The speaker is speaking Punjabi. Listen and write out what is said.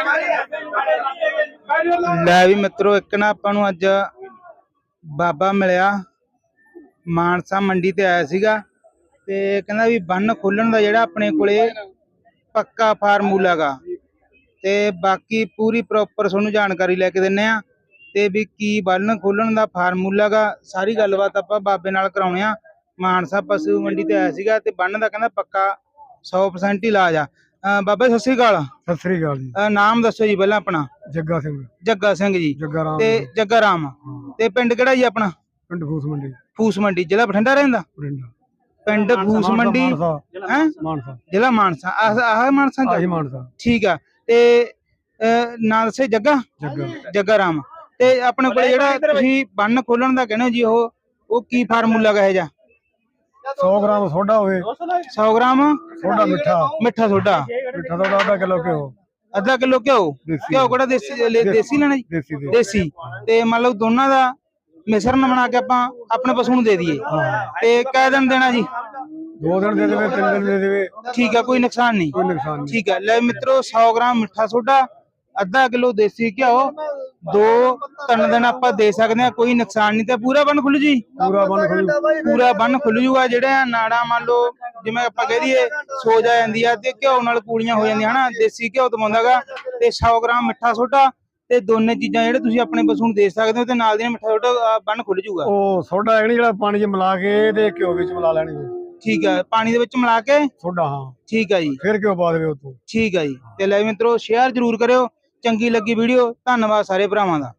हमारी ਲੈ ਵੀ ਮਿੱਤਰੋ, ਇੱਕ ਨਾ ਆਪਾਂ ਨੂੰ ਅੱਜ ਬਾਬਾ ਮਿਲਿਆ। ਮਾਨਸਾ ਮੰਡੀ ਤੇ ਆਇਆ ਸੀਗਾ ਤੇ ਕਹਿੰਦਾ ਵੀ ਬੰਨ ਖੋਲਣ ਦਾ ਜਿਹੜਾ ਆਪਣੇ ਕੋਲੇ ਪੱਕਾ ਫਾਰਮੂਲਾ ਗਾ ਤੇ ਬਾਕੀ ਪੂਰੀ ਪ੍ਰੋਪਰ ਤੁਹਾਨੂੰ ਜਾਣਕਾਰੀ ਲੈ ਕੇ ਦਿੰਨੇ ਆ। ਤੇ ਵੀ ਕੀ ਬੰਨ ਖੋਲਣ ਦਾ ਫਾਰਮੂਲਾ ਗਾ ਸਾਰੀ ਗੱਲਬਾਤ ਆਪਾਂ ਬਾਬੇ ਨਾਲ ਕਰਾਉਣੇ ਆ। ਮਾਨਸਾ ਪਸ਼ੂ ਮੰਡੀ ਤੇ ਆਇਆ ਸੀਗਾ ਤੇ ਬੰਨ ਦਾ ਕਹਿੰਦਾ ਪੱਕਾ 100% ਇਲਾਜ ਆ। ਅਹ ਬਾਬਾ ਜੀ, ਸਤਿ ਸ੍ਰੀ ਅਕਾਲ। ਸਤਿ ਸ੍ਰੀ ਅਕਾਲ ਜੀ। ਅਹ ਨਾਮ ਦੱਸੋ ਜੀ ਪਹਿਲਾਂ ਆਪਣਾ। ਜੱਗਾ ਸਿੰਘ। ਜੱਗਾ ਸਿੰਘ ਜੀ। ਜੱਗਾ ਰਾਮ। ਤੇ ਜੱਗਾ ਰਾਮ। ਹਾਂ, ਤੇ ਪਿੰਡ ਕਿਹੜਾ ਜੀ ਆਪਣਾ? ਪਿੰਡ ਫੂਸ ਮੰਡੀ। ਫੂਸ ਮੰਡੀ ਜ਼ਿਲ੍ਹਾ ਬਠਿੰਡਾ ਰਹਿੰਦਾ? ਬਰਿੰਡਾ ਪਿੰਡ ਫੂਸ ਮੰਡੀ ਮਾਨਸਾ। ਹੈ? ਮਾਨਸਾ। ਜ਼ਿਲ੍ਹਾ ਮਾਨਸਾ। ਆਹ ਆਹ ਮਾਨਸਾ ਚ? ਆਹੀ ਮਾਨਸਾ। ਠੀਕ ਆ। ਤੇ ਅਹ, ਨਾਂ ਦੱਸੇ ਜੱਗਾ? ਜੱਗਾ। ਜੱਗਾ ਰਾਮ। ਤੇ ਆਪਣੇ ਕੋਲ ਜਿਹੜਾ ਤੁਸੀਂ ਬੰਨ ਖੋਲਣ ਦਾ ਕਹਿੰਦੇ ਹੋ ਜੀ ਉਹ ਉਹ ਕੀ ਫਾਰਮੂਲਾ ਕਹੇ ਜਾ? 100 ਗ੍ਰਾਮ ਸੋਡਾ ਹੋਵੇ। 100 ਗ੍ਰਾਮ? ਸੋਡਾ ਮਿੱਠਾ। ਮਿੱਠਾ ਸੋਡਾ? ਮਿੱਠਾ ਸੋਡਾ ਅੱਧਾ ਕਿਲੋ ਘਿਓ। ਅੱਧਾ ਕਿਲੋ ਘਿਓ? ਘਿਓ ਕਿਹੜਾ ਦੇਸੀ ਦੇਸੀ। ਲੈਣਾ ਜੀ? ਦੇਸੀ ਤੇ ਮੰਨ ਲਓ ਦੋਨਾਂ ਦਾ ਮਿਸ਼ਰਣ ਬਣਾ ਕੇ ਆਪਾਂ ਆਪਣੇ ਪਸ਼ੂ ਨੂੰ ਦੇ ਦਈਏ। ਤੇ ਕਿਹ ਦਿਨ ਦੇਣਾ ਜੀ? ਦੋ ਦਿਨ ਦੇ ਦੇਵੇ ਤਿੰਨ ਦਿਨ ਦੇ ਦੇਵੇ। ਠੀਕ ਆ ਕੋਈ ਨੁਕਸਾਨ ਨਹੀਂ। ਕੋਈ ਨੁਕਸਾਨ ਨਹੀਂ। ਠੀਕ ਹੈ ਲੈ ਮਿੱਤਰੋ 100 ਗ੍ਰਾਮ ਮਿੱਠਾ ਸੋਡਾ ਅੱਧਾ ਕਿਲੋ ਦੇਸੀ ਘਿਓ ਦੋ ਤਿੰਨ ਦਿਨ ਆਪਾਂ ਦੇ ਸਕਦੇ ਆ ਕੋਈ ਨੁਕਸਾਨ ਨਹੀਂ ਤੇ ਪੂਰਾ ਬੰਨ ਖੁੱਲ ਜੀ। ਪੂਰਾ ਬਣ ਖੜੀ ਪੂਰਾ ਬੰਨ ਖੁੱਲ ਜੂਗਾ ਜਿਹੜਾ ਨਾੜਾ ਮੰਨ ਲਓ ਜਿਵੇਂ ਆਪਾਂ ਕਹਿ ਦਈਏ ਸੋਜ ਆ ਜਾਂਦੀ ਆ ਤੇ ਘਿਓ ਨਾਲ ਕੂਲੀਆਂ ਹੋ ਜਾਂਦੀਆਂ ਹਨਾ? ਦੇਸੀ ਘਿਓ ਦਵਾਉਂਦਾਗਾ ਤੇ 100 ਗ੍ਰਾਮ ਮਿੱਠਾ ਸੋਡਾ ਤੇ ਦੋਨੇ ਚੀਜ਼ਾਂ ਜਿਹੜੇ ਤੁਸੀਂ ਆਪਣੇ ਪਸ਼ੂ ਨੂੰ ਦੇ ਸਕਦੇ ਹੋ ਤੇ ਨਾਲ ਦੀ ਮਿੱਠਾ ਸੋਡਾ ਬੰਨ ਖੁੱਲ ਜੂਗਾ। ਉਹ ਸੋਡਾ ਹੈ ਜਿਹੜਾ ਪਾਣੀ 'ਚ ਮਿਲਾ ਕੇ ਤੇ ਘਿਓ ਵਿੱਚ ਮਿਲਾ ਲੈਣੀ ਠੀਕ ਹੈ ਪਾਣੀ ਦੇ ਵਿੱਚ ਮਿਲਾ ਕੇ? ਸੋਡਾ ਹਾਂ। ਠੀਕ ਹੈ ਜੀ। ਫਿਰ ਘਿਓ ਪਾ ਦੇਵੇ ਉਤੋਂ ਠੀਕ ਹੈ ਜੀ। ਤੇ ਲੈ ਮਿੱਤਰੋ ਸ਼ੇਅਰ ਜ਼ਰੂਰ ਕਰਿਓ। ਚੰਗੀ ਲੱਗੀ ਵੀਡੀਓ ਧੰਨਵਾਦ ਸਾਰੇ ਭਰਾਵਾਂ ਦਾ।